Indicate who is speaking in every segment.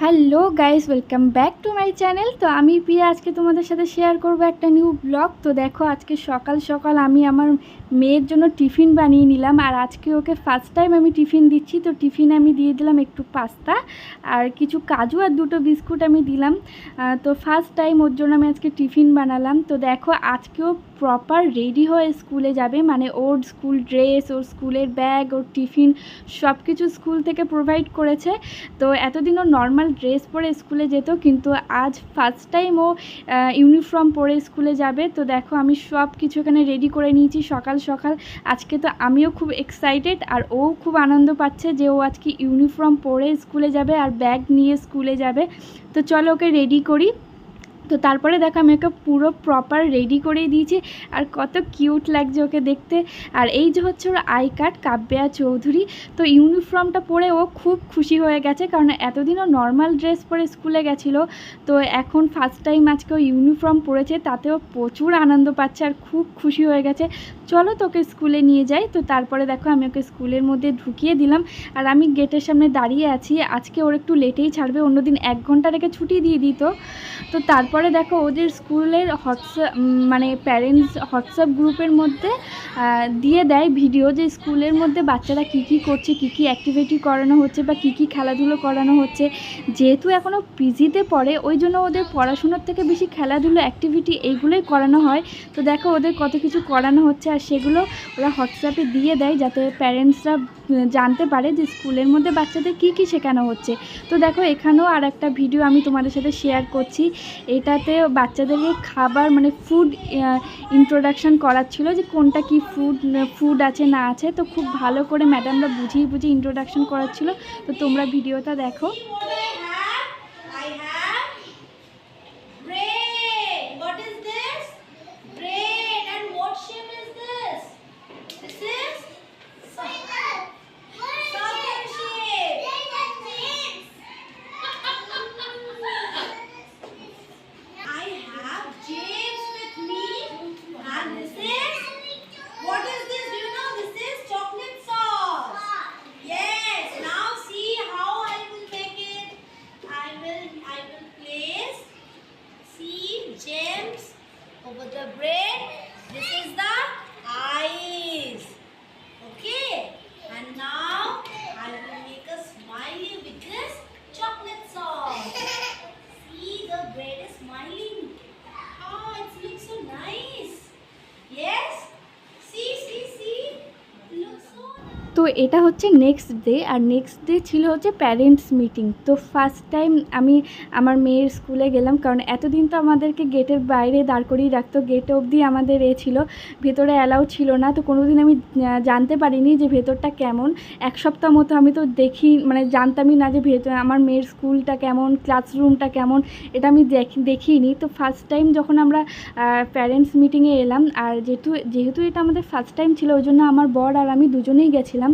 Speaker 1: Hello guys, welcome back to my channel. তো আমি প্রিয়া, আজকে তোমাদের সাথে শেয়ার করব একটা নিউ ব্লগ। তো দেখো, আজকে সকাল সকাল আমি আমার মেয়ের জন্য টিফিন বানিয়ে নিলাম, আর আজকে ওকে ফার্স্ট টাইম আমি টিফিন দিচ্ছি। তো টিফিন আমি দিয়ে দিলাম একটু পাস্তা আর কিছু কাজু আর দুটো বিস্কুট আমি দিলাম। তো ফার্স্ট টাইম ওর জন্য আমি আজকে টিফিন বানালাম। তো দেখো আজকেও প্রপার রেডি হয়ে স্কুলে যাবে। মানে ওর স্কুল ড্রেস ওর স্কুলের ব্যাগ ওর টিফিন সব কিছু স্কুল থেকে প্রোভাইড করেছে। তো এতদিন ও নর্মাল ড্রেস পরে স্কুলে যেত, কিন্তু আজ ফার্স্ট টাইম ও ইউনিফর্ম পরে স্কুলে যাবে। তো দেখো, আমি সব কিছু এখানে রেডি করে নিয়েছি সকাল সকাল। আজকে তো আমিও খুব এক্সাইটেড আর ও খুব আনন্দ পাচ্ছে যে ও আজকে ইউনিফর্ম পরে স্কুলে যাবে আর ব্যাগ নিয়ে স্কুলে যাবে। তো চলো ওকে রেডি করি। তো তারপরে দেখো আমি ওকে পুরো প্রপার রেডি করেই দিয়েছি। আর কত কিউট লাগছে ওকে দেখতে। আর এই যে হচ্ছে ওর আই কার্ড কাব্যা চৌধুরী, তো ইউনিফর্মটা পরে ও খুব খুশি হয়ে গেছে কারণ এতদিনও নর্মাল ড্রেস পরে স্কুলে গেছিল। তো এখন ফার্স্ট টাইম আজকে ও ইউনিফর্ম পরেছে, তাতেও প্রচুর আনন্দ পাচ্ছে আর খুব খুশি হয়ে গেছে। চলো তোকে স্কুলে নিয়ে যাই। তো তারপরে দেখো আমি ওকে স্কুলের মধ্যে ঢুকিয়ে দিলাম। আর আমি গেটের সামনে দাঁড়িয়ে আছি। আজকে ওর একটু লেটেই ছাড়বে, অন্যদিন এক ঘণ্টা রেখে ছুটি দিয়ে দিত তো তারপরে দেখো ওদের স্কুলের হোয়াটসঅ্যাপ মানে প্যারেন্টস হোয়াটসঅ্যাপ গ্রুপের মধ্যে দিয়ে দেয় ভিডিও যে স্কুলের মধ্যে বাচ্চারা কী কী করছে, কী কী অ্যাক্টিভিটি করানো হচ্ছে বা কী কী খেলাধুলো করানো হচ্ছে। যেহেতু এখনও পিজিতে পড়ে, ওই জন্য ওদের পড়াশোনার থেকে বেশি খেলাধুলো অ্যাক্টিভিটি এইগুলোই করানো হয়। তো দেখো ওদের কত কিছু করানো হচ্ছে আর সেগুলো ওরা হোয়াটসঅ্যাপে দিয়ে দেয় যাতে প্যারেন্টসরা জানতে পারে যে স্কুলের মধ্যে বাচ্চাদের কী কী শেখানো হচ্ছে। তো দেখো, এখানেও আর একটা ভিডিও আমি তোমাদের সাথে শেয়ার করছি। এটাতে বাচ্চাদেরকে খাবার মানে ফুড ইন্ট্রোডাকশন করাচ্ছিল যে কোনটা কি ফুড ফুড আছে না আছে। তো খুব ভালো করে ম্যাডামরা বুঝিয়ে বুঝিয়ে ইন্ট্রোডাকশন করাচ্ছিল। তো তোমরা ভিডিওটা দেখো। এটা হচ্ছে নেক্সট ডে আর নেক্সট ডে ছিল হচ্ছে প্যারেন্টস মিটিং তো ফার্স্ট টাইম আমি আমার মেয়ের স্কুলে গেলাম, কারণ এতদিন তো আমাদেরকে গেটের বাইরে দাঁড় করিয়ে রাখতো গেট অবধি আমাদের এ ছিল, ভেতরে অ্যালাউ ছিল না। তো কোনোদিন আমি জানতে পারিনি যে ভেতরটা কেমন। এক সপ্তাহ মতো আমি তো দেখি মানে জানতামই না যে ভেতর, আমার মেয়ের স্কুলটা কেমন ক্লাসরুমটা কেমন, এটা আমি দেখি, দেখিনি। তো ফার্স্ট টাইম যখন আমরা প্যারেন্টস মিটিংয়ে এলাম, আর যেহেতু যেহেতু এটা আমাদের ফার্স্ট টাইম ছিল, ওই জন্য আমার বর আর আমি দুজনেই গেছিলাম।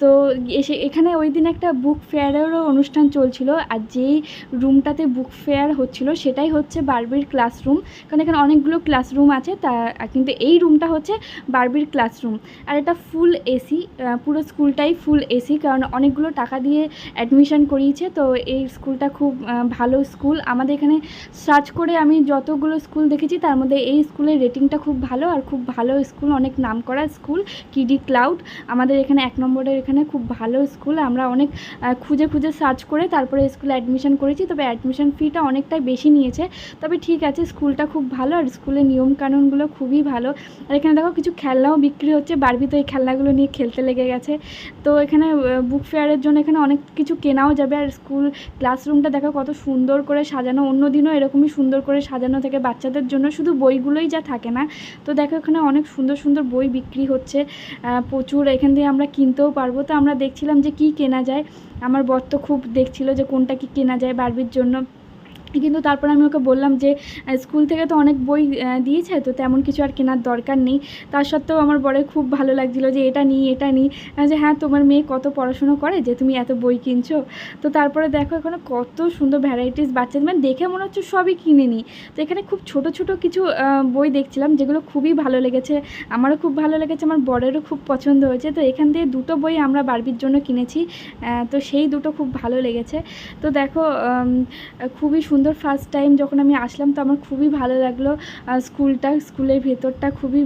Speaker 1: তো এসে এখানে ওই দিন একটা বুক ফেয়ারেরও অনুষ্ঠান চলছিল আর যেই রুমটাতে বুক ফেয়ার হচ্ছিল সেটাই হচ্ছে বারবির ক্লাসরুম কারণ এখানে অনেকগুলো ক্লাসরুম আছে, তা কিন্তু এই রুমটা হচ্ছে বারবির ক্লাসরুম আর এটা ফুল এসি পুরো স্কুলটাই ফুল এসি কারণ অনেকগুলো টাকা দিয়ে অ্যাডমিশন করিয়েছে, তো এই স্কুলটা খুব ভালো স্কুল আমাদের এখানে সার্চ করে আমি যতগুলো স্কুল দেখেছি, তার মধ্যে এই স্কুলের রেটিংটা খুব ভালো আর খুব ভালো স্কুল অনেক নামকরা স্কুল কিডি ক্লাউড আমাদের এখানে এক নম্বরের এখানে খুব ভালো স্কুল। আমরা অনেক খুঁজে খুঁজে সার্চ করে তারপরে স্কুলে অ্যাডমিশন করেছি। তবে অ্যাডমিশন ফিটা অনেকটাই বেশি নিয়েছে। তবে ঠিক আছে, স্কুলটা খুব ভালো আর স্কুলের নিয়মকানুনগুলো খুবই ভালো। আর এখানে দেখো কিছু খেলনাও বিক্রি হচ্ছে। বারবি তো এই খেলনাগুলো নিয়ে খেলতে লেগে গেছে। তো এখানে বুক ফেয়ারের জন্য এখানে অনেক কিছু কেনাও যাবে। আর স্কুল ক্লাসরুমটা দেখো কত সুন্দর করে সাজানো। অন্য দিনও এরকমই সুন্দর করে সাজানো থাকে বাচ্চাদের জন্য। শুধু বইগুলোই যা থাকে না। তো দেখো এখানে অনেক সুন্দর সুন্দর বই বিক্রি হচ্ছে। প্রচুর। এখান থেকে আমরা কিনতেও পারব। তো আমরা দেখছিলাম যে কি কেনা যায়। আমার বর তো খুব দেখছিল যে কোনটা কি কেনা যায় বারবির জন্য। কিন্তু তারপর আমি ওকে বললাম যে স্কুল থেকে তো অনেক বই দিয়েছে, তো তেমন কিছু আর কেনার দরকার নেই। তার সত্ত্বেও আমার বরের খুব ভালো লাগছিল যে, এটা নিই এটা নিই যে হ্যাঁ তোমার মেয়ে কত পড়াশুনো করে যে, তুমি এত বই কিনছো? তো তারপরে দেখো এখানে কত সুন্দর ভ্যারাইটিস বাচ্চাদের মানে দেখে মনে হচ্ছে সবই কিনে নিই তো এখানে খুব ছোট ছোট কিছু বই দেখছিলাম, যেগুলো খুবই ভালো লেগেছে, আমারও খুব ভালো লেগেছে, আমার বরেরও খুব পছন্দ হয়েছে। তো এখান থেকে দুটো বই আমরা বারবির জন্য কিনেছি তো সেই দুটো খুব ভালো লেগেছে। তো দেখো খুবই সুন্দর ফার্স্ট টাইম যখন আমি আসলাম, তো আমার খুবই ভালো লাগল। স্কুলটা, স্কুলের ভেতরটা খুবই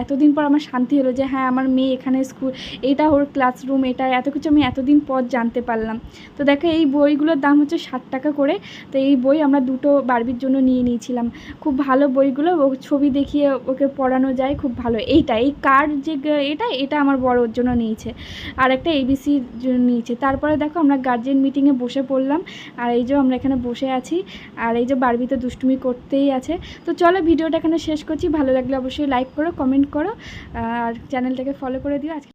Speaker 1: এতদিন পর আমার শান্তি হলো যে হ্যাঁ আমার মেয়ে এখানে স্কুল এইটা ওর ক্লাসরুম এটা, এত কিছু আমি এতদিন পর জানতে পারলাম। তো দেখো, এই বইগুলোর দাম হচ্ছে ষাট টাকা করে। তো এই বই আমরা দুটো বারবির জন্য নিয়ে নিয়েছিলাম। খুব ভালো বইগুলো, ও ছবি দেখিয়ে ওকে পড়ানো যায়, খুব ভালো। এইটা, এই কার যে এটা এটা আমার বড় ওর জন্য নিয়েছে। আর একটা এবিসির জন্য নিয়েছে। তারপরে দেখো, আমরা গার্জেন মিটিংয়ে বসে পড়লাম। আর এই যে আমরা এখানে বসে আছি আর এই যে বারবি তো দুষ্টুমি করতেই আছে। তো চলো ভিডিওটা এখানে শেষ করছি। ভালো লাগলে অবশ্যই লাইক করো কমেন্ট করো আর চ্যানেলটাকে ফলো করে দিও। আজকে